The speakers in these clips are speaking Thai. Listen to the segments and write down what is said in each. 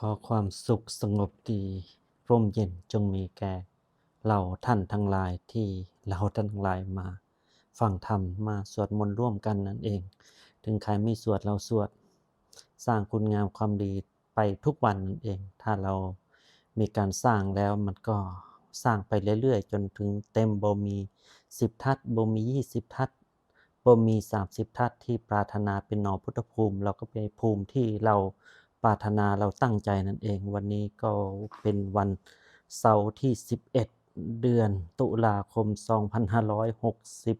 ขอความสุขสงบดีร่มเย็นจงมีแก่เราท่านทั้งหลายที่เราท่านทั้งหลายมาฟังธรรมมาสวดมนต์ร่วมกันนั่นเอง ถึงใครไม่สวดเราสวด สร้างคุณงามความดีไปทุกวันนั่นเอง ถ้าเรามีการสร้างแล้วมันก็สร้างไปเรื่อยๆ จนถึงเต็มบ่มีสิบทัศบ่มียี่สิบทัศบ่มีสามสิบทัศที่ปรารถนาเป็นหนอพุทธภูมิ เราก็เป็นภูมิที่เรา ปรารถนาเราตั้งใจนั่นเอง วันนี้ก็เป็นวันเสาร์ที่ 11 เดือนตุลาคม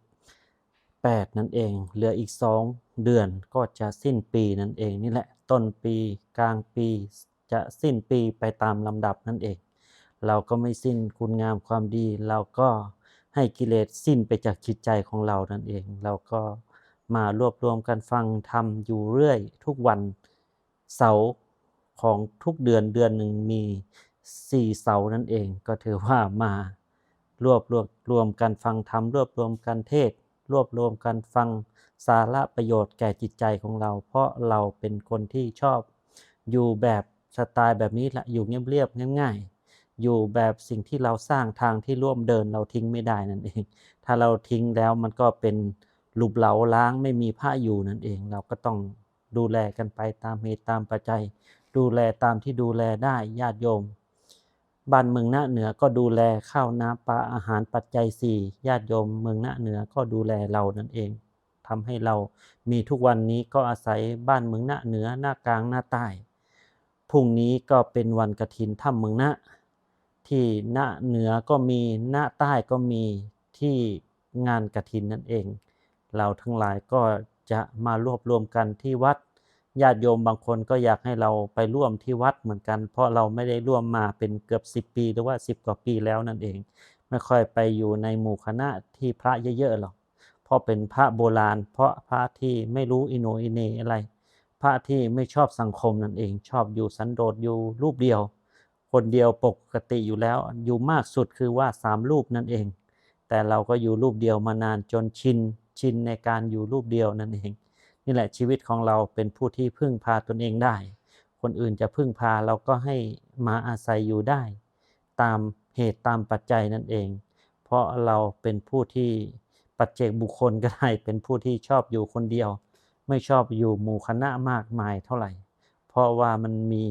2568 นั่นเอง เหลืออีก 2 เดือนก็จะสิ้นปีนั่นเองนี่แหละต้นปีกลางปีจะสิ้นปีไปตามลำดับนั่นเอง เราก็ไม่สิ้นคุณงามความดี เราก็ให้กิเลสสิ้นไปจากจิตใจของเรานั่นเอง เราก็มารวบรวมกันฟังทำอยู่เรื่อยทุกวัน เสาของทุกเดือนเดือนหนึ่งมีสี่เสานั่นเอง ก็ถือว่ามารวบรวมรวมกันฟังธรรมรวบรวมกันเทศ รวบรวมกันฟังสาระประโยชน์แก่จิตใจของเรา เพราะเราเป็นคนที่ชอบ อยู่แบบสไตล์แบบนี้แหละอยู่เงียบๆง่าย ๆ อยู่แบบสิ่งที่เราสร้างทางที่ร่วมเดินเราทิ้งไม่ได้นั่นเอง ถ้าเราทิ้งแล้วมันก็เป็นหลุบเหลาล้างไม่มีผ้าอยู่นั่นเอง เราก็ต้อง ดูแลกันไปตามเหตุตามปัจจัย ดูแลตามที่ดูแลได้ญาติโยม บ้านเมืองหน้าเหนือก็ดูแลข้าวน้ำปลาอาหารปัจจัยสี่ญาติโยมเมืองหน้าเหนือก็ดูแลเรานั่นเองทำให้เรามีทุกวันนี้ก็อาศัยบ้านเมืองหน้าเหนือหน้ากลางหน้าใต้พรุ่งนี้ก็เป็นวันกฐินถ้ำเมืองหน้าที่หน้าเหนือก็มีหน้าใต้ก็มีที่งานกฐินนั่นเอง เราทั้งหลายก็จะมารวบรวมกันที่วัด ญาติโยมบางคนก็อยากให้เราไปร่วมที่วัดเหมือนกัน เพราะเราไม่ได้ร่วมมาเป็นเกือบ 10 ปีหรือว่า 10 กว่าปีแล้วนั่นเอง ไม่ค่อยไปอยู่ในหมู่คณะที่พระเยอะๆหรอกเพราะเป็นพระโบราณ เพราะพระที่ไม่รู้อิโนอิเนอะไร พระที่ไม่ชอบสังคมนั่นเอง ชอบอยู่สันโดษอยู่รูปเดียว คนเดียวปกติอยู่แล้ว อยู่มากสุดคือว่าสามรูปนั่นเอง แต่เราก็อยู่รูปเดียวมานานจนชินชินในการอยู่รูปเดียวนั่นเอง นี่แหละชีวิตของเราเป็นผู้ที่พึ่งพาตนเองได้ คนอื่นจะพึ่งพาเราก็ให้มาอาศัยอยู่ได้ ตามเหตุตามปัจจัยนั่นเอง เพราะเราเป็นผู้ที่ปัจเจกบุคคลก็ได้เป็นผู้ที่ชอบอยู่คนเดียว ไม่ชอบอยู่หมู่คณะมากมายเท่าไหร่ เพราะว่ามันมี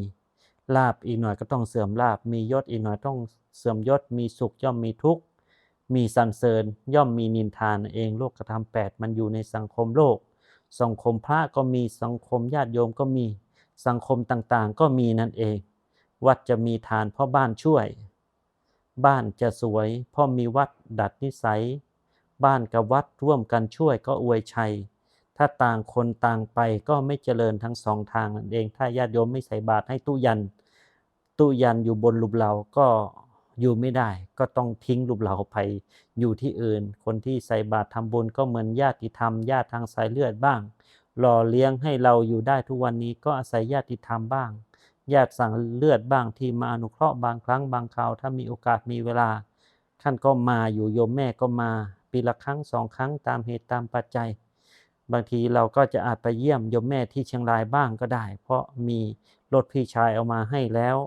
ลาบอีกหน่อยก็ต้องเสื่อมลาบมียศอีกหน่อยต้องเสื่อมยศมีสุขย่อมมีทุกข์มีสรรเสริญย่อมมีนินทานนเองโลกกระทำแปดมันอยู่ในสังคมโลก สังคมพระก็มีสังคมญาติโยมก็มีสังคมต่างๆ ก็มีนั่นเอง วัดจะมีทานเพราะบ้านช่วย บ้านจะสวยเพราะมีวัดดัดนิสัย บ้านกับวัดร่วมกันช่วยก็อวยชัย ถ้าต่างคนต่างไปก็ไม่เจริญทั้งสองทางนั่นเอง ถ้าญาติโยมไม่ใส่บาตรให้ตู้ยัน ตู้ยันอยู่บนรูปเราก็ อยู่ไม่ได้ก็ต้องทิ้งรูปเราไปอยู่ที่อื่น คนที่ใส่บาตรทำบุญก็เหมือนญาติธรรมญาติทางสายเลือดบ้าง หล่อเลี้ยงให้เราอยู่ได้ทุกวันนี้ก็อาศัยญาติธรรมบ้าง ญาติสั่งเลือดบ้างที่มาอนุเคราะห์บางครั้งบางคราวถ้ามีโอกาสมีเวลาท่านก็มาอยู่โยมแม่ก็มา ปีละครั้งสองครั้งตามเหตุตามปัจจัย บางทีเราก็จะอาจไปเยี่ยมโยมแม่ที่เชียงรายบ้างก็ได้ เพราะมีรถพี่ชายเอามาให้แล้ว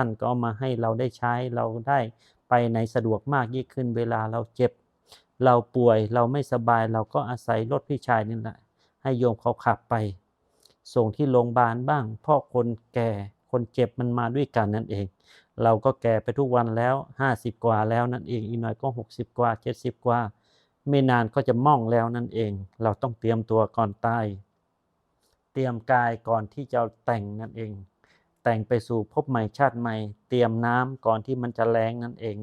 ท่านก็ามาให้เราได้ใช้เราได้ไปไหนสะดวกมากยิ่งขึ้นเวลาเราเจ็บ เราป่วยเราไม่สบายเราก็อาศัยรถพี่ชายนี่แหละ ให้โยมเขาขับไป ส่งที่โรงพยาบาลบ้างพราะคนแก่คนเจ็บมันมาด้วยกันนั่นเอง เราก็แก่ไปทุกวันแล้ว 50 กว่าแล้วนั่นเองอีกหน่อยก็ 60 กว่า 70 กว่า ไม่นานก็จะม่องแล้วนั่นเอง เราต้องเตรียมตัวก่อนตายเตรียมกายก่อนที่จะแต่งนั่นเอง แต่งไปสู่ภพใหม่ชาติใหม่ เตรียมน้ำก่อนที่มันจะแล้งนั่นเอง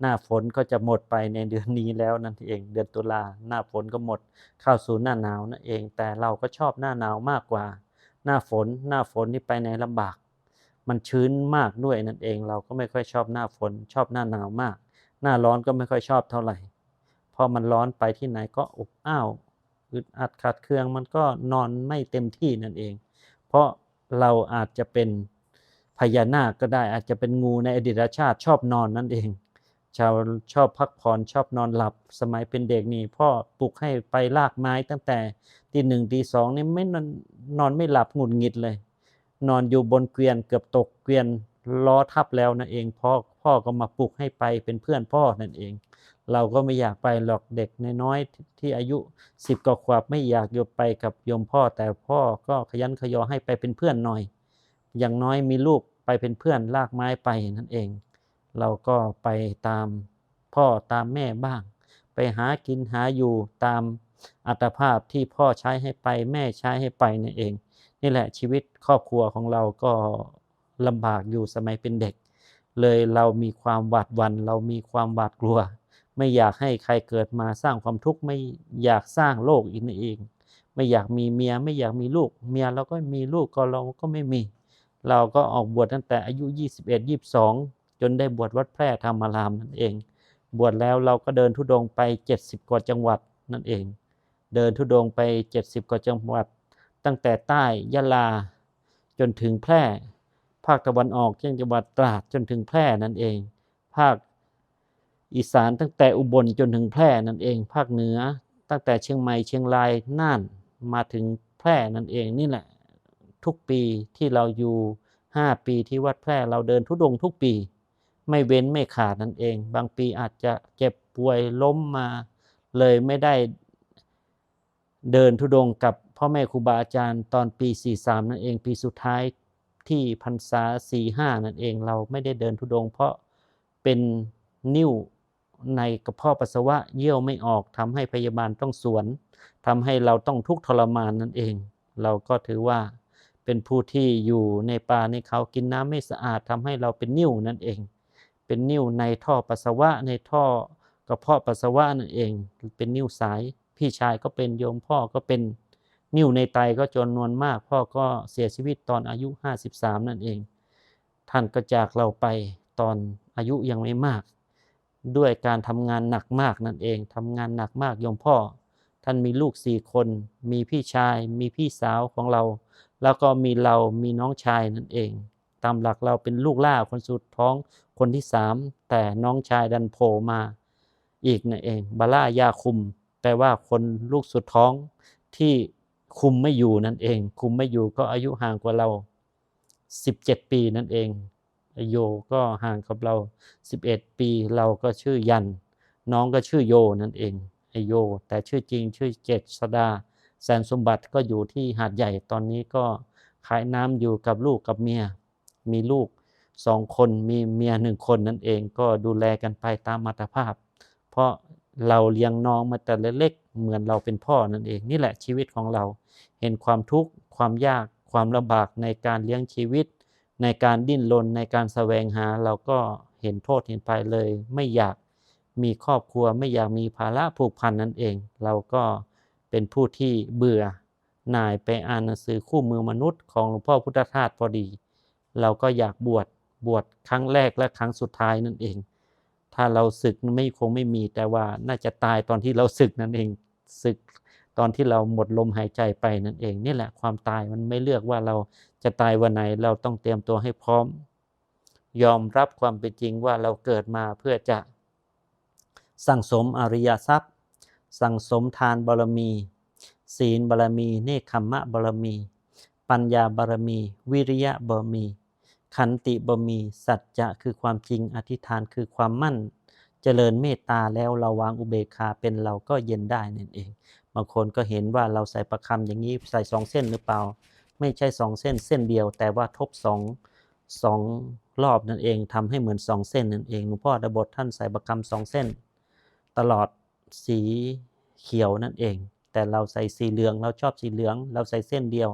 หน้าฝนก็จะหมดไปในเดือนนี้แล้วนั่นเอง เดือนตุลาหน้าฝนก็หมด เข้าสู่หน้าหนาวนั่นเอง แต่เราก็ชอบหน้าหนาวมากกว่า หน้าฝนหน้าฝนนี่ไปไหนลำบาก มันชื้นมากด้วยนั่นเอง เราก็ไม่ค่อยชอบหน้าฝน ชอบหน้าหนาวมาก หน้าร้อนก็ไม่ค่อยชอบเท่าไหร่พอมันร้อนไปที่ไหนก็อบอ้าวอึดอัดขัดเคืองมันก็นอนไม่เต็มที่นั่นเอง เพราะเราอาจจะเป็น พญานาคก็ได้อาจจะเป็นงูในอดีตชาติชอบนอนนั่นเอง ชาวชอบพักผ่อนชอบนอนหลับสมัยเป็นเด็กนี่พ่อปลุกให้ไปลากไม้ตั้งแต่ตีหนึ่งตีสองนี่ไม่นอนนอนไม่หลับหงุดหงิดเลย นอนอยู่บนเกวียนเกือบตกเกวียนล้อทับแล้วนั่นเองพ่อพ่อก็มาปลุกให้ไปเป็นเพื่อนพ่อนั่นเอง เราก็ไม่อยากไปหรอกเด็กน้อยที่อายุสิบกว่าขวบไม่อยากอยู่ไปกับโยมพ่อแต่พ่อก็ขยันขยอให้ไปเป็นเพื่อนหน่อย อย่างน้อยมีลูกไปเป็นเพื่อนลากไม้ไปนั่นเอง เราก็ไปตามพ่อตามแม่บ้าง ไปหากินหาอยู่ตามอัตภาพที่พ่อใช้ให้ไปแม่ใช้ให้ไปนั่นเอง นี่แหละชีวิตครอบครัวของเราก็ลำบากอยู่สมัยเป็นเด็ก เลยเรามีความหวาดหวัน่นเรามีความหวาดกลัว ไม่อยากให้ใครเกิดมาสร้างความทุกข์ไม่อยากสร้างโลกอีกนั่นเอง ไม่อยากมีเมียไม่อยากมีลูก เมียเราก็มีลูกก็เราก็ไม่มี เราก็ออกบวชตั้งแต่อายุ 21 22 จนได้บวชวัดแพร่ธรรมารามนั่นเอง บวชแล้วเราก็เดินทุดงไป 70 กว่าจังหวัดนั่นเอง เดินทุดงไป 70 กว่าจังหวัด ตั้งแต่ใต้ยะลา จนถึงแพร่ ภาคตะวันออกเช่นจังหวัดตราดจนถึงแพร่นั่นเอง ภาคอีสานตั้งแต่อุบลจนถึงแพร่นั่นเอง ภาคเหนือตั้งแต่เชียงใหม่เชียงรายน่านมาถึงแพร่นั่นเองนี่แหละ ทุกปีที่เราอยู่ 5 ปีที่วัดแพร่เราเดินทุดงทุกปี ไม่เว้นไม่ขาดนั่นเอง บางปีอาจจะเจ็บป่วยล้มมา เลยไม่ได้เดินทุดงกับพ่อแม่ครูบาอาจารย์ตอนปี 43 นั่นเอง ปีสุดท้ายที่พรรษา 45 นั่นเอง เราไม่ได้เดินทุดง เพราะเป็นนิ่วในกระเพาะปัสสาวะเยี่ยวไม่ออกทำให้พยาบาลต้องสวนทำให้เราต้องทุกข์ทรมานนั่นเอง เราก็ถือว่า เป็นผู้ที่อยู่ในป่าในเขากินน้ำไม่สะอาดทำให้เราเป็นนิ่วนั่นเอง เป็นนิ่วในท่อปัสสาวะในท่อกระเพาะปัสสาวะนั่นเอง เป็นนิ่วสาย พี่ชายก็เป็นโยมพ่อก็เป็นนิ่วในไตก็จำนวนมาก พ่อก็เสียชีวิตตอนอายุ 53 นั่นเอง ท่านก็จากเราไปตอนอายุยังไม่มาก ด้วยการทำงานหนักมากนั่นเองทำงานหนักมากโยมพ่อ ท่านมีลูกสี่คน มีพี่ชาย มีพี่สาวของเรา แล้วก็มีเรา มีน้องชายนั่นเอง ตามหลักเราเป็นลูกล่าคนสุดท้องคนที่สาม แต่น้องชายดันโผล่มา อีกนั่นเอง บาล่ายาคุม แปลว่าคนลูกสุดท้องที่คุมไม่อยู่นั่นเอง คุมไม่อยู่ก็อายุห่างกว่าเรา 17 ปีนั่นเองโยก็ห่างกับเรา 11 ปี เราก็ชื่อยัน น้องก็ชื่อโยนั่นเอง ไอโย แต่ชื่อจริงชื่อเจษดา แสนสมบัติก็อยู่ที่หาดใหญ่ตอนนี้ก็ขายน้ำอยู่กับลูกกับเมีย มีลูกสองคนมีเมียหนึ่งคนนั่นเองก็ดูแลกันไปตามมาตรภาพ เพราะเราเลี้ยงน้องมาแต่เล็กๆเหมือนเราเป็นพ่อนั่นเอง นี่แหละชีวิตของเรา เห็นความทุกข์ความยากความลำบากในการเลี้ยงชีวิต ในการดิ้นรนในการแสวงหาเราก็เห็นโทษเห็นภัยเลย ไม่อยาก มีครอบครัวไม่อยากมีภาระผูกพันนั่นเอง เราก็เป็นผู้ที่เบื่อหน่ายไปอ่านหนังสือคู่มือมนุษย์ของหลวงพ่อพุทธทาสพอดี เราก็อยากบวชบวชครั้งแรกและครั้งสุดท้ายนั่นเอง ถ้าเราศึกไม่คงไม่มีแต่ว่าน่าจะตายตอนที่เราศึกนั่นเองศึกตอนที่เราหมดลมหายใจไปนั่นเอง นี่แหละความตายมันไม่เลือกว่าเราจะตายวันไหนเราต้องเตรียมตัวให้พร้อม ยอมรับความเป็นจริงว่าเราเกิดมาเพื่อจะ สั่งสมอริยทรัพย์ สั่งสมทานบารมี ศีลบารมี เนคขมะบารมี ปัญญาบารมี วิริยะบารมี ขันติบารมี สัจจะคือความจริงอธิษฐานคือความมั่น เจริญเมตตาแล้วเราวางอุเบกขาเป็นเราก็เย็นได้นั่นเอง บางคนก็เห็นว่าเราใส่ประคำอย่างนี้ใส่สองเส้นหรือเปล่า ไม่ใช่สองเส้นเส้นเดียว แต่ว่าทบสองสองรอบนั่นเองทำให้เหมือนสองเส้นนั่นเองหลวงพ่อดบทท่านใส่ประคำสองเส้น ตลอดสีเขียวนั่นเอง แต่เราใส่สีเหลืองเราชอบสีเหลือง เราใส่เส้นเดียว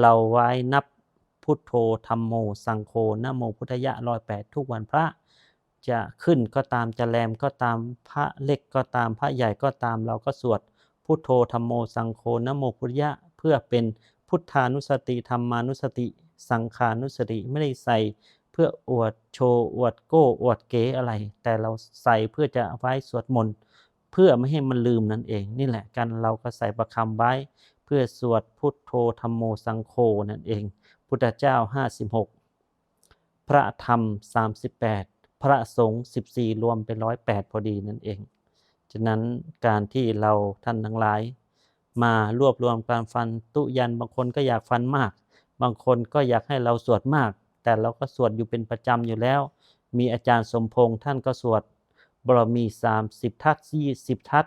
เราไว้นับพุทโธธรรมโม สังโฆนโมพุทธยะร้อยแปดทุกวันพระ จะขึ้นก็ตามจะแรมก็ตามพระเล็กก็ตามพระใหญ่ก็ตามเราก็สวดพุทโธธรรมโม สังโฆนโมพุทธยะเพื่อเป็นพุทธานุสติธรรมานุสติ สังขานุสติไม่ได้ใส่ เพื่ออวดโชว์อวดโก้อวดเก๋อะไร แต่เราใส่เพื่อจะไว้สวดมนต์เพื่อไม่ให้มันลืมนั่นเอง นี่แหละกันเราก็ใส่ประคำไว้ เพื่อสวดพุทโธธรรมโมสังโฆนั่นเอง พุทธเจ้า 56 พระธรรม 38 พระสงฆ์14 รวมเป็น108พอดีนั่นเอง ฉะนั้นการที่เราท่านทั้งหลาย มารวบรวมการฟันตุยันบางคนก็อยากฟันมาก บางคนก็อยากให้เราสวดมาก แต่เราก็สวดอยู่เป็นประจำอยู่แล้ว มีอาจารย์สมพงษ์ท่านก็สวดบรมี 30 ทัศ20ทัศ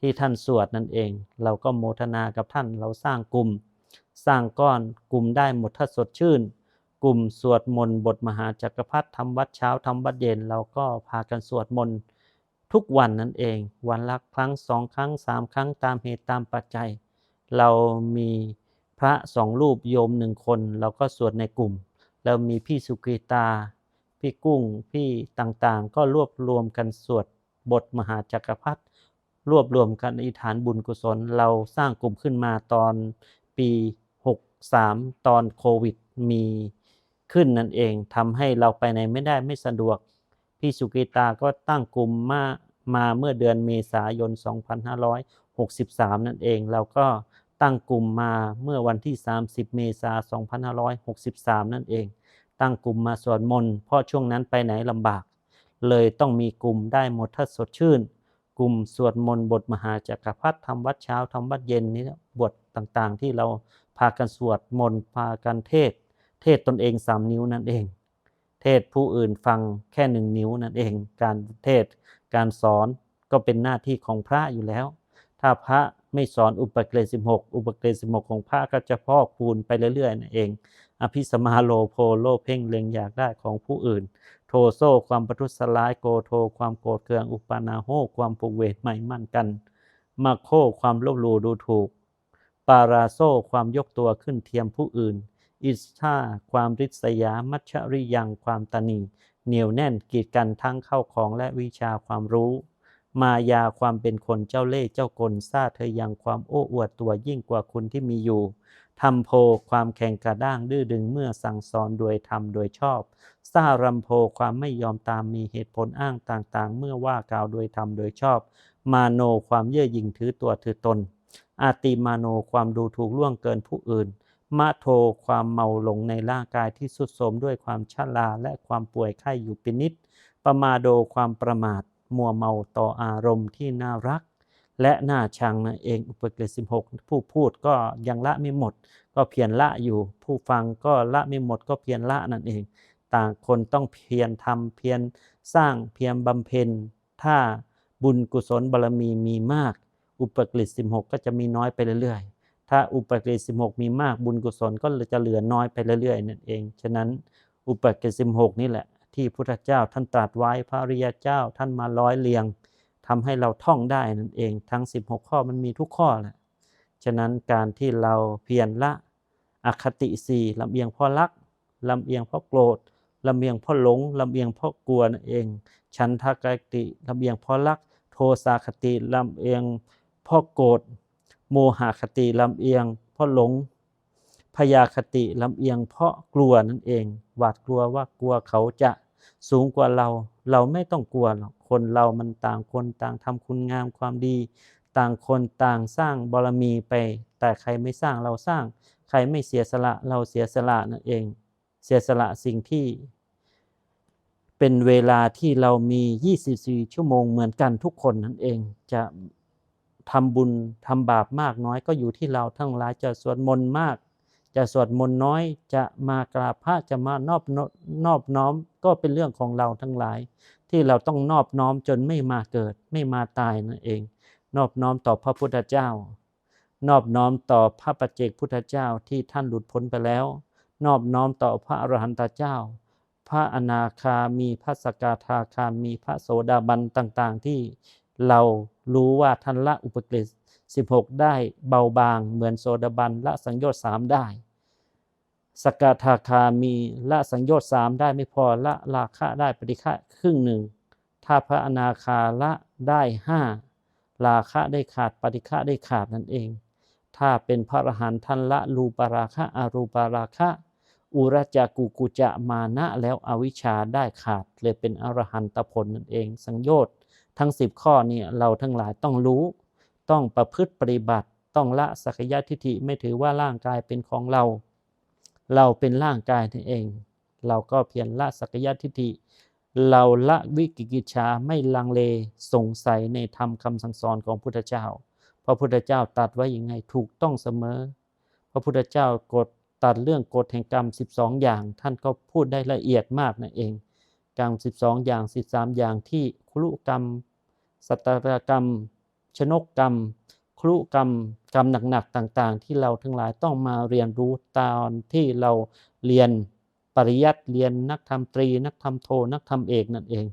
ที่ท่านสวดนั่นเอง เราก็โมทนากับท่านเราสร้างกลุ่ม สร้างก้อนกลุ่มได้หมดถ้าสดชื่น กลุ่มสวดมนต์บทมหาจักรพรรดิทำวัดเช้าทำวัดเย็น เราก็พากันสวดมนต์ทุกวันนั่นเอง วันละครั้งสองครั้งสามครั้งตามเหตุตามปัจจัย เรามีพระสองรูปโยมหนึ่งคน เราก็สวดในกลุ่ม แล้วมีพี่สุกรีตา พี่กุ้งพี่ต่างๆ ก็รวบรวมกันสวดบทมหาจักรพรรดิรวบรวมกันอธิษฐานบุญกุศล เราสร้างกลุ่มขึ้นมาตอนปี 63 ตอนโควิดมีขึ้นนั่นเองทำให้เราไปไหนไม่ได้ไม่สะดวก พี่สุกิตาก็ตั้งกลุ่มมามาเมื่อเดือนเมษายน 2563 นั่นเอง เราก็ ตั้งกลุ่มมาเมื่อวันที่ 30 เมษายน2563 นั่นเอง ตั้งกลุ่มมาสวดมนต์เพราะช่วงนั้นไปไหนลำบาก เลยต้องมีกลุ่มได้หมดถ้าสดชื่น กลุ่มสวดมนต์บทมหาจักรพรรดิทำวัดเช้าทำวัดเย็นนี่นะบทต่างๆ ที่เราพากันสวดมนต์พากันเทศ เทศตนเองสามนิ้วนั่นเอง เทศผู้อื่นฟังแค่หนึ่งนิ้วนั่นเอง การเทศการสอนก็เป็นหน้าที่ของพระอยู่แล้ว ถ้าพระ ไม่สอนอุปเกรด16อุปเกรด16ของพระก็จะพอกพูนไปเรื่อยๆนั่นเอง อภิสมาโลโพโลเพ่งเล็งอยากได้ของผู้อื่น โทโซความประทุษร้ายโกโท ความโกรธเคืองอุปานาโหความผูกเวทไม่มั่นกันมาโคความลบหลู่ดูถูก ปาราโซความยกตัวขึ้นเทียมผู้อื่น อิสธาความริษยา มัชชริยังความตนี เหนียวแน่นกีดกันทั้งเข้าของและวิชาความรู้ มายาความเป็นคนเจ้าเล่ห์เจ้ากลซาเธอยังความโอ้อวดตัวยิ่งกว่าคุณที่มีอยู่ทำโพความแข่งกระด้างดื้อดึงเมื่อสั่งสอนโดยธรรมโดยชอบซารำโพความไม่ยอมตามมีเหตุผลอ้างต่างๆ เมื่อว่ากล่าวโดยธรรมโดยชอบ มาโนความเย่อหยิ่งถือตัวถือตน อาติมาโนความดูถูกล่วงเกินผู้อื่นมะโทความเมาหลงในร่างกายที่สุดโทมด้วยความชราและความป่วยไข้อยู่เป็นนิดประมาโดความประมาท มัวเมาต่ออารมณ์ที่น่ารัก และน่าชังนั่นเองอุปกฤษ16 ผู้พูดก็ยังละไม่หมด ก็เพียรละอยู่ ผู้ฟังก็ละไม่หมดก็เพียรละนั่นเอง ต่างคนต้องเพียรทำเพียรสร้างเพียรบำเพ็ญ ถ้าบุญกุศลบารมีมีมาก อุปกฤษ16 ก็จะมีน้อยไปเรื่อยๆ ถ้าอุปกฤษ16 มีมากบุญกุศลก็จะเหลือน้อยไปเรื่อยๆนั่นเอง ฉะนั้นอุปกฤษ16 นี่แหละ ที่พุทธเจ้าท่านตรัสไว้พระริยเจ้าท่านมาร้อยเรียงทำให้เราท่องได้นั่นเองทั้ง 16 ข้อมันมีทุกข้อแหละฉะนั้นการที่เราเพียรละอคติสี่ลำเอียงเพราะรักลำเอียงเพราะโกรธลำเอียงเพราะหลงลำเอียงเพราะกลัวนั่นเองฉันทากติลำเอียงเพราะรัก โทสาคติลำเอียงเพราะโกรธโมหคติลำเอียงเพราะหลงพยาคติลำเอียงเพราะกลัวนั่นเอง หวาดกลัวว่ากลัวเขาจะ สูงกว่าเรา เราไม่ต้องกลัวหรอกคนเรามันต่างคนต่างทำคุณงามความดี ต่างคนต่างสร้างบารมีไป แต่ใครไม่สร้างเราสร้าง ใครไม่เสียสละเราเสียสละนั่นเอง เสียสละสิ่งที่ เป็นเวลาที่เรามี 24 ชั่วโมงเหมือนกันทุกคนนั่นเองจะทำบุญทำบาปมากน้อยก็อยู่ที่เราทั้งหลายจะสวดมนต์มาก จะสวดมนต์น้อยจะมากราบพระจะมานอบนอบน้อมก็เป็นเรื่องของเราทั้งหลาย ที่เราต้องนอบน้อมจนไม่มาเกิด ไม่มาตายนั่นเอง นอบน้อมต่อพระพุทธเจ้า นอบน้อมต่อพระปัจเจกพุทธเจ้าที่ท่านหลุดพ้นไปแล้ว นอบน้อมต่อพระอรหันตเจ้า พระอนาคามีพระสกทาคามีพระโสดาบันต่างๆ ที่เรารู้ว่าท่านละอุปกฤษ16 ได้เบาบางเหมือนโสดาบันละสังโยชน์สามได้ สกทาคามีละสังโยชน์สามได้ไม่พอละราคะได้ปฏิฆะครึ่งหนึ่งถ้าพระอนาคาละได้ห้าราคะได้ขาดปฏิฆะได้ขาดนั่นเอง ถ้าเป็นพระอรหันต์ท่านละรูปราคะอารูปราคะ อุรจักกุกุจะมานะแล้วอวิชชาได้ขาดเลยเป็นอรหันตผลนั่นเอง สังโยชน์ทั้ง 10 ข้อนี้เราทั้งหลายต้องรู้ ต้องประพฤติปฏิบัติ ต้องละสักยะทิฏฐิไม่ถือว่าร่างกายเป็นของเรา เราเป็นร่างกายนั่นเอง เราก็เพียรละสักยะทิฏฐิ เราละวิกิกิจฉาไม่ลังเลสงสัยในธรรมคำสั่งสอนของพุทธเจ้า พระพุทธเจ้าตรัสไว้ยังไงถูกต้องเสมอ พระพุทธเจ้ากดตัดเรื่องกฎแห่งกรรม 12 อย่าง ท่านก็พูดได้ละเอียดมากนั่นเอง กรรม 12 อย่าง 13 อย่างที่ครุกรรม สัตตรกรรม ชนกกรรม ครุกรรมกรรมหนักๆต่าง ๆ ที่เราทั้งหลายต้องมาเรียนรู้ตอนที่เราเรียนปริยัติเรียนนักธรรมตรี นักธรรมโท นักธรรมเอกนั่นเอง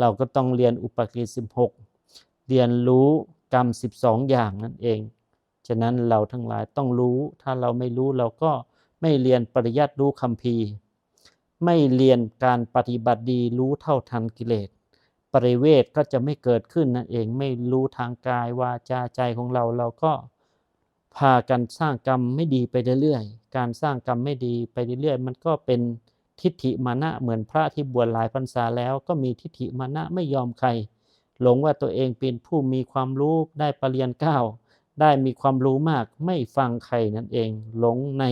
เราก็ต้องเรียนอุปกิจ16 เรียนรู้กรรม 12 อย่างนั่นเอง ฉะนั้นเราทั้งหลายต้องรู้ ถ้าเราไม่รู้เราก็ไม่เรียนปริยัติรู้คัมภีไม่เรียนการปฏิบัติดีรู้เท่าทันกิเลส ปริเวทก็จะไม่เกิดขึ้นนั่นเองไม่รู้ทางกายวาจาใจของเราเราก็พากันสร้างกรรมไม่ดีไปเรื่อยๆ การสร้างกรรมไม่ดีไปเรื่อยๆ มันก็เป็นทิฏฐิมานะเหมือนพระที่บวชหลายพรรษาแล้วก็มีทิฏฐิมานะไม่ยอมใคร หลงว่าตัวเองเป็นผู้มีความรู้ได้ปรริญญาเก้าได้มีความรู้มากไม่ฟังใครนั่นเอง หลงใน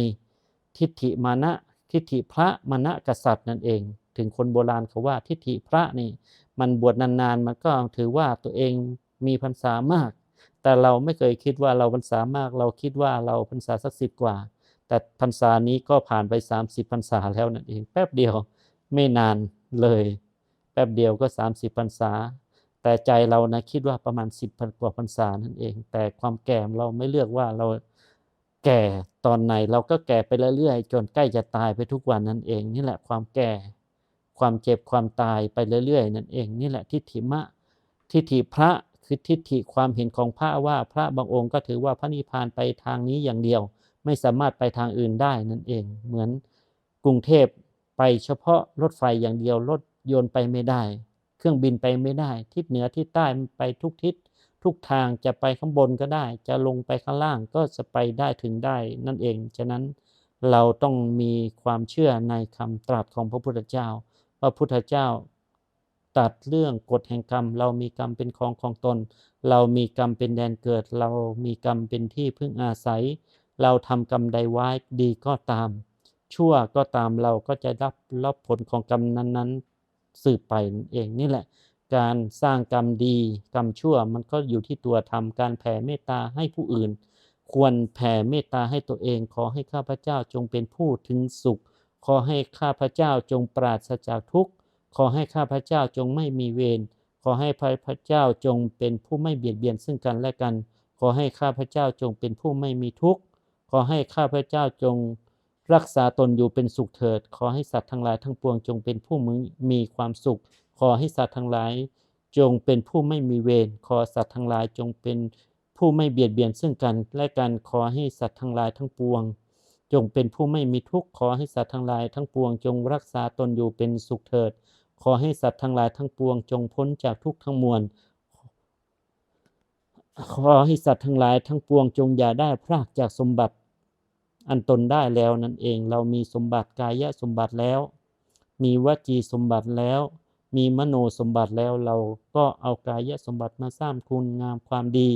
ทิฏฐิมานะ ทิฏฐิพระมานะกษัตริย์นั่นเอง ถึงคนโบราณเขาว่าทิฏฐิพระนี่ มันบวชนานๆ มันก็ถือว่าตัวเองมีพรรษามาก แต่เราไม่เคยคิดว่าเราพรรษามาก เราคิดว่าเราพรรษาสักสิบกว่า แต่พรรษานี้ก็ผ่านไป 30พรรษาแล้วนั่นเอง แป๊บเดียวไม่นานเลย แป๊บเดียวก็ 30พรรษา แต่ใจเรานะคิดว่าประมาณ 10พันกว่าพรรษานั่นเอง แต่ความแก่เราไม่เลือกว่าเรา แก่ตอนไหนเราก็แก่ไปเรื่อยๆ จนใกล้จะตายไปทุกวันนั่นเอง นี่แหละความแก่ความเจ็บความตายไปเรื่อยๆ นั่นเอง นี่แหละทิฏฐิมะ ทิฏฐิพระคือทิฏฐิความเห็นของพระว่าพระบางองค์ก็ถือว่าพระนิพพานไปทางนี้อย่างเดียว ไม่สามารถไปทางอื่นได้นั่นเอง เหมือนกรุงเทพไปเฉพาะรถไฟอย่างเดียวรถยนต์ไปไม่ได้ เครื่องบินไปไม่ได้ ทิศเหนือทิศใต้มันไปทุกทิศ ทุกทางจะไปข้างบนก็ได้ จะลงไปข้างล่างก็จะไปได้ถึงได้นั่นเอง ฉะนั้นเราต้องมีความเชื่อในคำตรัสของพระพุทธเจ้าพระพุทธเจ้าตัดเรื่องกฎแห่งกรรม เรามีกรรมเป็นของของตน เรามีกรรมเป็นแดนเกิด เรามีกรรมเป็นที่พึ่งอาศัย เราทำกรรมใดไว้ดีก็ตาม ชั่วก็ตามเราก็จะรับรับผลของกรรมนั้น ๆ สืบไปนั่นเองนี่แหละ การสร้างกรรมดี กรรมชั่วมันก็อยู่ที่ตัวทำการแผ่เมตตาให้ผู้อื่น ควรแผ่เมตตาให้ตัวเองขอให้ข้าพเจ้าจงเป็นผู้ถึงสุข ขอให้ข้าพเจ้าจงปราศจากทุกข์ ขอให้ข้าพเจ้าจงไม่มีเวรขอให้พระเจ้าจงเป็นผู้ไม่เบียดเบียนซึ่งกันและกัน ขอให้ข้าพเจ้าจงเป็นผู้ไม่มีทุกข์ ขอให้ข้าพเจ้าจงรักษาตนอยู่เป็นสุขเถิด ขอให้สัตว์ทั้งหลายทั้งปวงจงเป็นผู้มีความสุข ขอให้สัตว์ทั้งหลาย จงเป็นผู้ไม่มีเวรขอสัตว์ทั้งหลายจงเป็นผู้ไม่เบียดเบียนซึ่งกันและกันขอให้สัตว์ทั้งหลายทั้งปวง จงเป็นผู้ไม่มีทุกข์ขอให้สัตว์ทั้งหลายทั้งปวง จงรักษาตนอยู่เป็นสุขเถิด ขอให้สัตว์ทั้งหลายทั้งปวง จงพ้นจากทุกข์ทั้งมวลขอให้สัตว์ทั้งหลายทั้งปวงจงอย่าได้พรากจากสมบัติ อันตนได้แล้วนั่นเองเรามีสมบัติกายสมบัติแล้ว มีวจีสมบัติแล้ว มีมโนสมบัติแล้วเราก็เอากายสมบัติมาสร้างคุณงามความดี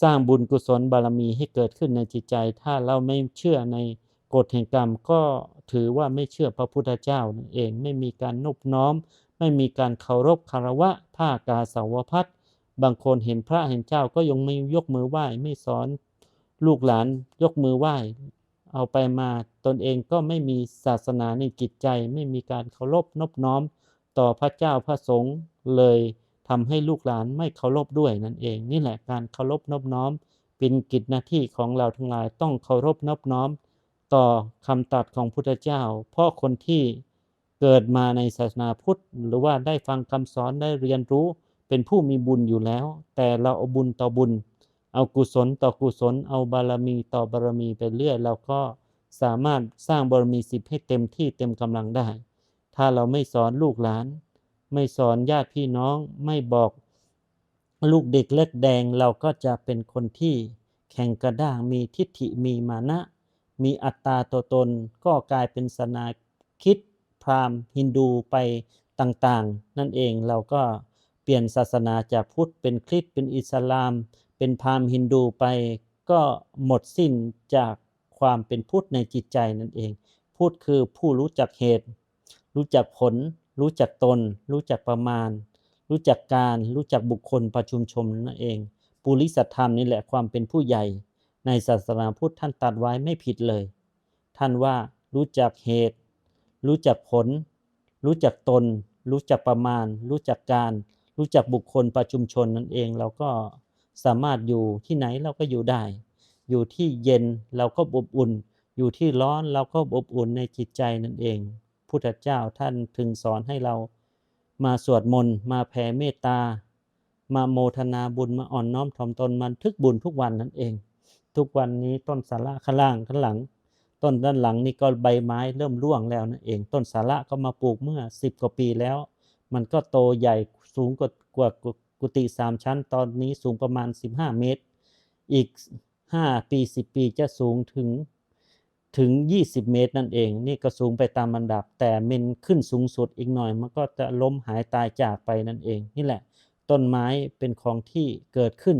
สร้างบุญกุศลบารมีให้เกิดขึ้นในจิตใจ ถ้าเราไม่เชื่อในกฎแห่งกรรมก็ถือว่าไม่เชื่อพระพุทธเจ้านั่นเองไม่มีการนบน้อม ไม่มีการเคารพคารวะผ้ากาสาวพัดบางคนเห็นพระเห็นเจ้าก็ยังไม่ยกมือไหว้ไม่สอนลูกหลานยกมือไหว้ เอาไปมาตนเองก็ไม่มีศาสนาในจิตใจ ไม่มีการเคารพนบน้อม ต่อพระเจ้าพระสงฆ์เลยทำให้ลูกหลานไม่เคารพด้วยนั่นเอง นี่แหละการเคารพนอบน้อม เป็นกิจหน้าที่ของเราทั้งหลายต้องเคารพนอบน้อม ต่อคำตรัสของพุทธเจ้า เพราะคนที่เกิดมาในศาสนาพุทธ หรือว่าได้ฟังคำสอนได้เรียนรู้เป็นผู้มีบุญอยู่แล้ว แต่เราเอาบุญต่อบุญ เอากุศลต่อกุศล เอาบารมีต่อบารมีไปเรื่อยเราก็สามารถสร้างบารมีสิบให้เต็มที่เต็มกำลังได้ ถ้าเราไม่สอนลูกหลาน ไม่สอนญาติพี่น้องไม่บอกลูกเด็กเล็กแดงเราก็จะเป็นคนที่แข่งกระด้างมีทิฏฐิมีมานะ มีอัตตาตัวตน ก็กลายเป็นศาสนาคิดพราหมณ์ ฮินดูไปต่างๆ นั่นเองเราก็เปลี่ยนศาสนาจากพุทธเป็นคริสต์เป็นอิสลาม เป็นพราหมณ์ฮินดูไป ก็หมดสิ้นจากความเป็นพุทธในจิตใจนั่นเอง พุทธคือผู้รู้จักเหตุ รู้จักผล รู้จักตน รู้จักประมาณ รู้จักการ รู้จักบุคคลประชุมชมนั่นเอง ปุริสัธรรมนี่แหละความเป็นผู้ใหญ่ ในศาสนาพุทธท่านตัดไว้ไม่ผิดเลย ท่านว่ารู้จักเหตุ รู้จักผล รู้จักตน รู้จักประมาณ รู้จักการ รู้จักบุคคลประชุมชนนั่นเองเราก็สามารถอยู่ที่ไหนเราก็อยู่ได้ อยู่ที่เย็นเราก็อบอุ่น อยู่ที่ร้อนเราก็อบอุ่นในจิตใจนั่นเอง พุทธเจ้าท่านถึงสอนให้เรามาสวดมนต์มาแผ่เมตตา มาโมทนาบุญมาอ่อนน้อมถ่อมตนมันทึกบุญทุกวันนั่นเอง ทุกวันนี้ต้นสาระข้างล่างข้างหลัง ต้นด้านหลังนี่ก็ใบไม้เริ่มร่วงแล้วนั่นเอง ต้นสาระก็มาปลูกเมื่อ 10 กว่าปีแล้ว มันก็โตใหญ่สูงกว่ากว่ากุฏิสามชั้น ตอนนี้สูงประมาณ 15 เมตร อีก 5 ปี 10 ปีจะสูงถึง ถึง 20 เมตรนั่นเอง นี่ก็สูงไปตามลำดับ แต่เมนขึ้นสูงสุดอีกหน่อย มันก็จะล้มหายตายจากไปนั่นเอง นี่แหละ ต้นไม้เป็นของที่เกิดขึ้น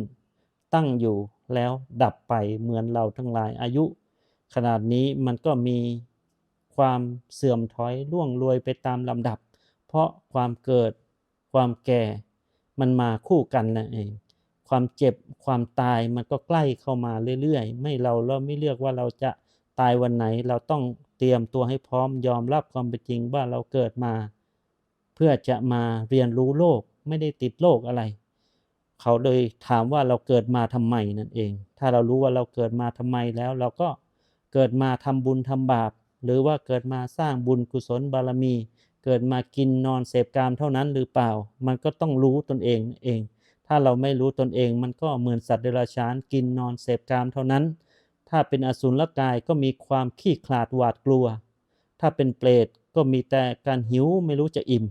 ตั้งอยู่แล้วดับไปเหมือนเราทั้งหลายอายุ ขนาดนี้มันก็มีความเสื่อมถอยล่วงรวยไปตามลำดับ เพราะความเกิดความแก่มันมาคู่กันนั่นเอง ความเจ็บความตายมันก็ใกล้เข้ามาเรื่อยๆ ไม่เราเราไม่เลือกว่าเราจะ ตายวันไหนเราต้องเตรียมตัวให้พร้อมยอมรับความเป็นจริงว่าเราเกิดมา เพื่อจะมาเรียนรู้โลกไม่ได้ติดโลกอะไร เขาเลยถามว่าเราเกิดมาทำไมนั่นเอง ถ้าเรารู้ว่าเราเกิดมาทำไมแล้ว เราก็เกิดมาทำบุญทำบาป หรือว่าเกิดมาสร้างบุญกุศลบารมี เกิดมากินนอนเสพกามเท่านั้นหรือเปล่า มันก็ต้องรู้ตนเองเอง ถ้าเราไม่รู้ตนเองมันก็เหมือนสัตว์เดรัจฉานกินนอนเสพกามเท่านั้น ถ้าเป็นอสุรกายก็มีความขี้ขลาดหวาดกลัว ถ้าเป็นเปรตก็มีแต่การหิวไม่รู้จะอิ่ม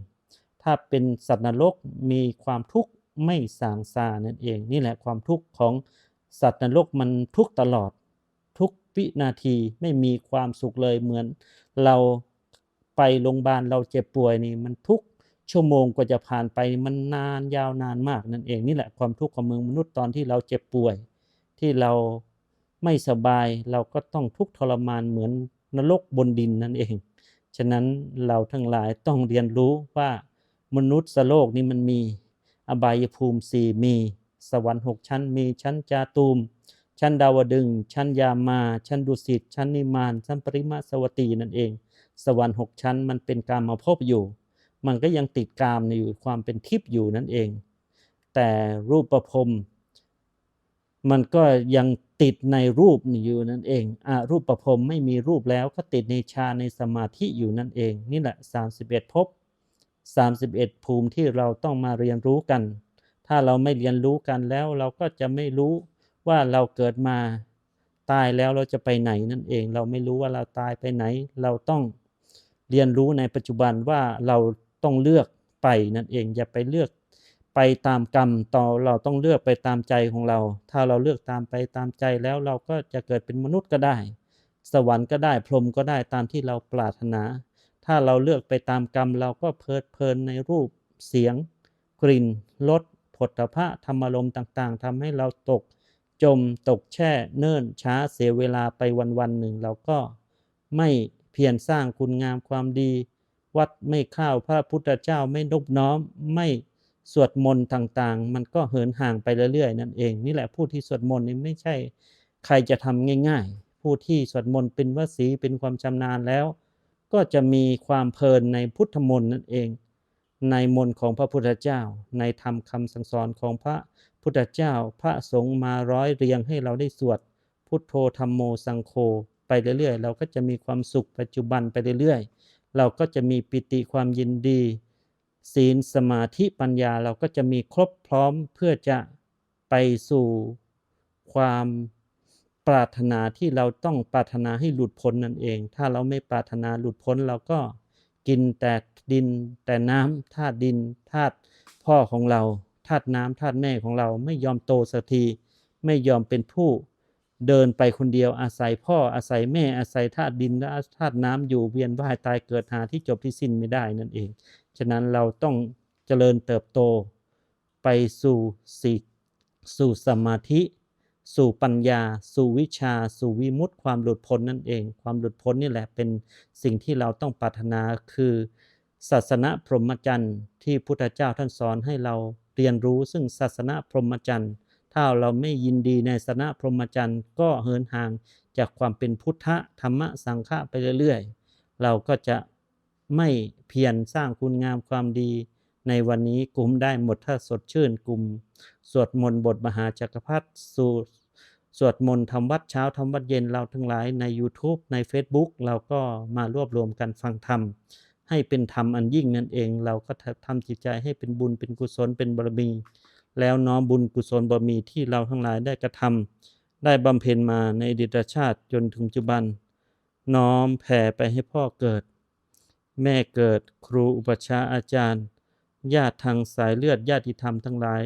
ถ้าเป็นสัตว์นรกมีความทุกข์ไม่สางซานั่นเอง นี่แหละความทุกข์ของสัตว์นรกมันทุกตลอด ทุกวินาทีไม่มีความสุขเลยเหมือน เราไปโรงพยาบาลเราเจ็บป่วยนี่มันทุกชั่วโมงกว่าจะผ่านไปมันนานยาวนานมากนั่นเองนี่แหละความทุกข์ของเมืองมนุษย์ตอนที่เราเจ็บป่วย ที่เรา ไม่สบายเราก็ต้องทุกข์ทรมานเหมือนนรกบนดินนั่นเอง ฉะนั้นเราทั้งหลายต้องเรียนรู้ว่ามนุษย์สโลกนี้มันมี อบายภูมิสี่มี สวรรค์หกชั้น มีชั้นจาตูม ชั้นดาวดึง ชั้นยามา ชั้นดุสิต ชั้นนิมาน ชั้นปริมาสวัตีนั่นเอง สวรรค์หกชั้นมันเป็นการมาพบอยู่ มันก็ยังติดกามอยู่ความเป็นทิพย์อยู่นั่นเอง แต่รูปประพรม มันก็ยังติดในรูปอยู่นั่นเองอรูปประพรมไม่มีรูปแล้วก็ติดในฌานในสมาธิอยู่นั่นเอง นี่แหละ 31ภพ31 ภูมิที่เราต้องมาเรียนรู้กัน ถ้าเราไม่เรียนรู้กันแล้ว เราก็จะไม่รู้ว่าเราเกิดมาตายแล้วเราจะไปไหนนั่นเอง เราไม่รู้ว่าเราตายไปไหน เราต้องเรียนรู้ในปัจจุบันว่าเราต้องเลือกไปนั่นเอง อย่าไปเลือก ไปตามกรรมต่อเราต้องเลือกไปตามใจของเรา ถ้าเราเลือกตามไปตามใจแล้วเราก็จะเกิดเป็นมนุษย์ก็ได้ สวรรค์ก็ได้พรหมก็ได้ตามที่เราปรารถนา ถ้าเราเลือกไปตามกรรมเราก็เพลิดเพลินในรูปเสียง กลิ่นรสผลพระธรรมารมต่างๆทำให้เราตกจมตกแช่เนิ่นช้าเสียเวลาไปวันๆหนึ่งเราก็ไม่เพียรสร้างคุณงามความดี วัดไม่ข้าวพระพุทธเจ้าไม่นบน้อมไม่ สวดมนต์ต่างๆ มันก็เหินห่างไปเรื่อยๆ นั่นเอง นี่แหละผู้ที่สวดมนต์นี่ไม่ใช่ใครจะทำง่าย ๆ ผู้ที่สวดมนต์เป็นวสีเป็นความชำนาญแล้ว ก็จะมีความเพลินในพุทธมนต์นั่นเอง ในมนต์ของพระพุทธเจ้า ในธรรมคำสั่งสอนของพระพุทธเจ้า พระสงฆ์มาร้อยเรียงให้เราได้สวด พุทโธธรรมโมสังโฆไปเรื่อยๆ เราก็จะมีความสุขปัจจุบันไปเรื่อยๆ เราก็จะมีปิติความยินดี ศีลสมาธิปัญญาเราก็จะมีครบพร้อมเพื่อจะไปสู่ความปรารถนาที่เราต้องปรารถนาให้หลุดพ้นนั่นเอง ถ้าเราไม่ปรารถนาหลุดพ้นเราก็กินแต่ดินแต่น้ำธาตุดินธาตุพ่อของเราธาตุน้ำธาตุแม่ของเราไม่ยอมโตสักทีไม่ยอมเป็นผู้เดินไปคนเดียวอาศัยพ่ออาศัยแม่อาศัยธาตุดินและธาตุน้ำอยู่เวียนว่ายตายเกิดหาที่จบที่สิ้นไม่ได้นั่นเอง ฉะนั้นเราต้องเจริญเติบโตไปสู่สิสู่สมาธิ สู่ปัญญา สู่วิชา สู่วิมุตติความหลุดพ้นนั่นเอง ความหลุดพ้นนี่แหละเป็นสิ่งที่เราต้องปรารถนาคือ ศาสนาพรหมจรรย์ที่พุทธเจ้าท่านสอนให้เราเรียนรู้ซึ่งศาสนาพรหมจรรย์ถ้าเราไม่ยินดีในศาสนะพรหมจรรย์ก็เหินห่างจากความเป็นพุทธธรรมะสังฆะไปเรื่อยๆ เราก็จะ ไม่เพียรสร้างคุณงามความดี ในวันนี้กลุ่มได้หมดถ้าสดชื่นกลุ่ม สวดมนต์บทมหาจักรพรรดิสูสวดมนต์ทำวัดเช้าทำวัดเย็นเราทั้งหลายใน YouTube ใน Facebook เราก็มารวบรวมกันฟังธรรม ให้เป็นธรรมอันยิ่งนั่นเอง เราก็ทำจิตใจให้เป็นบุญเป็นกุศลเป็นบารมี แล้วน้อมบุญกุศลบารมีที่เราทั้งหลายได้กระทำได้บำเพ็ญมาในอดีตชาติจนถึงปัจจุบัน น้อมแผ่ไปให้พ่อเกิด แม่เกิดครูอุปัชฌาย์อาจารย์ ญาติทางสายเลือดญาติธรรมทั้งหลาย